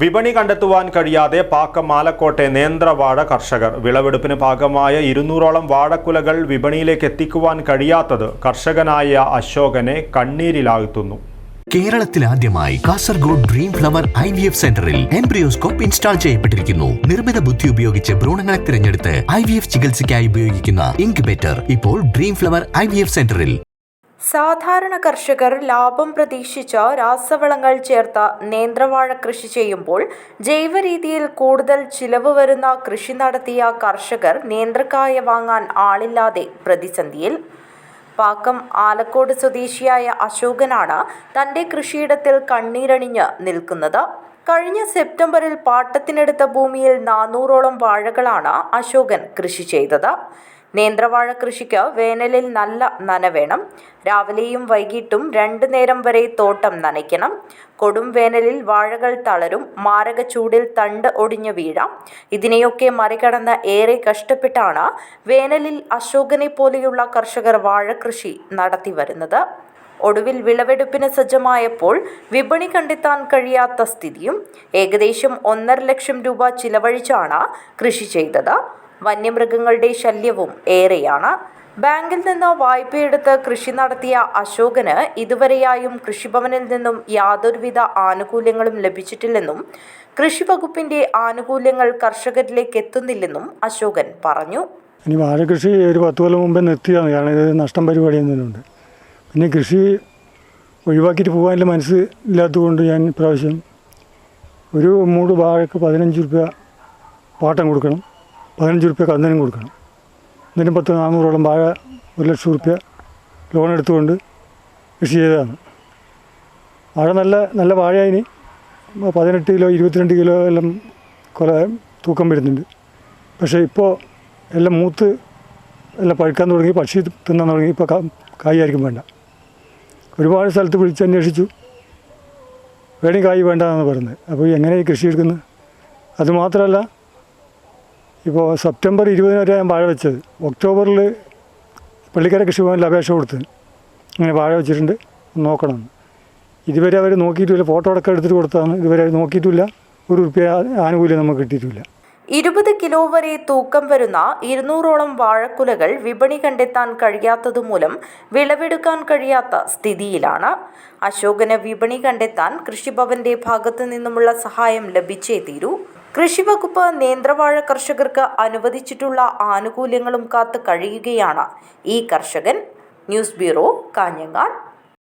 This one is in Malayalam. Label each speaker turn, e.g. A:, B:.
A: വിപണി കണ്ടെത്തുവാൻ കഴിയാതെ പാക്കം മാലക്കോട്ടെ നേന്ത്രവാഴ കർഷകർ. വിളവെടുപ്പിന് ഭാഗമായ ഇരുന്നൂറോളം വാഴക്കുലകൾ വിപണിയിലേക്ക് എത്തിക്കുവാൻ കഴിയാത്തത് കർഷകനായ അശോകനെ കണ്ണീരിലാഴ്ത്തുന്നു.
B: കേരളത്തിൽ ആദ്യമായി Kasaragod dream flower I V F സെന്ററിൽ എംബ്രിയോസ്കോപ്പ് ഇൻസ്റ്റാൾ ചെയ്യപ്പെട്ടിരിക്കുന്നു. നിർമ്മിത ബുദ്ധി ഉപയോഗിച്ച് ഭ്രൂണങ്ങളെ തിരഞ്ഞെടുത്ത് ഐ വി എഫ് ചികിത്സയ്ക്കായി ഉപയോഗിക്കുന്ന ഇൻക്യുബേറ്റർ ഇപ്പോൾ dream flower I V F സെന്ററിൽ
C: സാധാരണ കർഷകർ ലാഭം പ്രതീക്ഷിച്ച രാസവളങ്ങൾ ചേർത്ത നേന്ത്രവാഴ കൃഷി ചെയ്യുമ്പോൾ ജൈവരീതിയിൽ കൂടുതൽ ചിലവ് വരുന്ന കൃഷി നടത്തിയ കർഷകർ നേന്ത്രക്കായ വാങ്ങാൻ ആളില്ലാതെ പ്രതിസന്ധിയിൽ. പാക്കം ആലക്കോട് സ്വദേശിയായ അശോകനാണ് തന്റെ കൃഷിയിടത്തിൽ കണ്ണീരണിഞ്ഞ് നിൽക്കുന്നത്. കഴിഞ്ഞ സെപ്റ്റംബറിൽ പാട്ടത്തിനെടുത്ത ഭൂമിയിൽ നാനൂറോളം വാഴകളാണ് അശോകൻ കൃഷി ചെയ്തത്. നേന്ത്രവാഴ കൃഷിക്ക് വേനലിൽ നല്ല നന വേണം. രാവിലെയും വൈകിട്ടും രണ്ടു നേരം വരെ തോട്ടം നനയ്ക്കണം. കൊടും വേനലിൽ വാഴകൾ തളരും. മാരക ചൂടിൽ തണ്ട് ഒടിഞ്ഞു വീഴാം. ഇതിനെയൊക്കെ മറികടന്ന് ഏറെ കഷ്ടപ്പെട്ടാണ് വേനലിൽ അശോകനെ പോലെയുള്ള കർഷകർ വാഴ കൃഷി നടത്തി വരുന്നത്. ഒടുവിൽ വിളവെടുപ്പിന് സജ്ജമായപ്പോൾ വിപണി കണ്ടെത്താൻ കഴിയാത്ത സ്ഥിതിയും ഏകദേശം ഒന്നര ലക്ഷം രൂപ ചിലവഴിച്ചാണ് കൃഷി ചെയ്തത്. വന്യമൃഗങ്ങളുടെ ശല്യവും ഏറെയാണ്. ബാങ്കിൽ നിന്ന് വായ്പയെടുത്ത് കൃഷി നടത്തിയ അശോകന് ഇതുവരെയായും കൃഷിഭവനിൽ നിന്നും യാതൊരുവിധ ആനുകൂല്യങ്ങളും ലഭിച്ചിട്ടില്ലെന്നും കൃഷി വകുപ്പിന്റെ ആനുകൂല്യങ്ങൾ കർഷകരിലേക്ക് എത്തുന്നില്ലെന്നും അശോകൻ പറഞ്ഞു.
D: ഇനി വാഴകൃഷി ഒരു പത്ത് കൊല്ലം മുമ്പേ നിർത്തിയതാണ്. കാരണം ഇത് നഷ്ടം പരിപാടി എന്തെങ്കിലുണ്ട് പിന്നെ കൃഷി ഒഴിവാക്കിയിട്ട് പോകാനുള്ള മനസ്സ് ഇല്ലാത്തതുകൊണ്ട് ഞാൻ ഇപ്രാവശ്യം ഒരു മൂട് വാഴക്ക് പതിനഞ്ച് രൂപ പാട്ടം കൊടുക്കണം. പതിനഞ്ച് രൂപ കന്നനും കൊടുക്കണം. എന്നിട്ട് പത്ത് നാനൂറോളം വാഴ ഒരു ലക്ഷം റുപ്യ ലോൺ എടുത്തുകൊണ്ട് കൃഷി ചെയ്തതാണ്. വാഴ നല്ല നല്ല വാഴയായിന് പതിനെട്ട് കിലോ ഇരുപത്തിരണ്ട് കിലോ എല്ലാം കൊല തൂക്കം വരുന്നുണ്ട്. പക്ഷേ ഇപ്പോൾ എല്ലാം മൂത്ത് എല്ലാം പഴുക്കാൻ തുടങ്ങി പക്ഷി തിന്നാൻ തുടങ്ങി ഇപ്പോൾ കായായിരിക്കും വേണ്ട. ഒരുപാട് സ്ഥലത്ത് വിളിച്ചന്വേഷിച്ചു. വേണി കായ് വേണ്ട എന്നാണ് പറയുന്നത് അപ്പോൾ എങ്ങനെ ഈ കൃഷി എടുക്കുന്നത്? അതുമാത്രമല്ല ഇപ്പോൾ സെപ്റ്റംബർ ഇരുപതിന് വരെ ഞാൻ വാഴ വെച്ചത്. ഒക്ടോബറിൽ പള്ളിക്കര കൃഷിഭവനിൽ അപേക്ഷ കൊടുത്ത് ഇങ്ങനെ വാഴ വെച്ചിട്ടുണ്ട്. നോക്കണം. ഇതുവരെ അവർ നോക്കിയിട്ടില്ല. ഫോട്ടോ അടക്കം എടുത്തിട്ട് കൊടുത്താണ് ഇതുവരെ അവർ നോക്കിയിട്ടില്ല. ഒരു റുപ്യ ആനുകൂല്യം നമുക്ക് കിട്ടിയിട്ടില്ല.
C: ഇരുപത് കിലോ വരെ തൂക്കം വരുന്ന ഇരുന്നൂറോളം വാഴക്കുലകൾ വിപണി കണ്ടെത്താൻ കഴിയാത്തതുമൂലം വിളവെടുക്കാൻ കഴിയാത്ത സ്ഥിതിയിലാണ്. അശോകന് വിപണി കണ്ടെത്താൻ കൃഷിഭവന്റെ ഭാഗത്തു നിന്നുമുള്ള സഹായം ലഭിച്ചേ തീരൂ. കൃഷിവകുപ്പ് നേന്ത്രവാഴ കർഷകർക്ക് അനുവദിച്ചിട്ടുള്ള ആനുകൂല്യങ്ങളും കാത്തു കഴിയുകയാണ്. ഈ കർഷകൻ ന്യൂസ് ബ്യൂറോ കാഞ്ഞങ്ങാട്.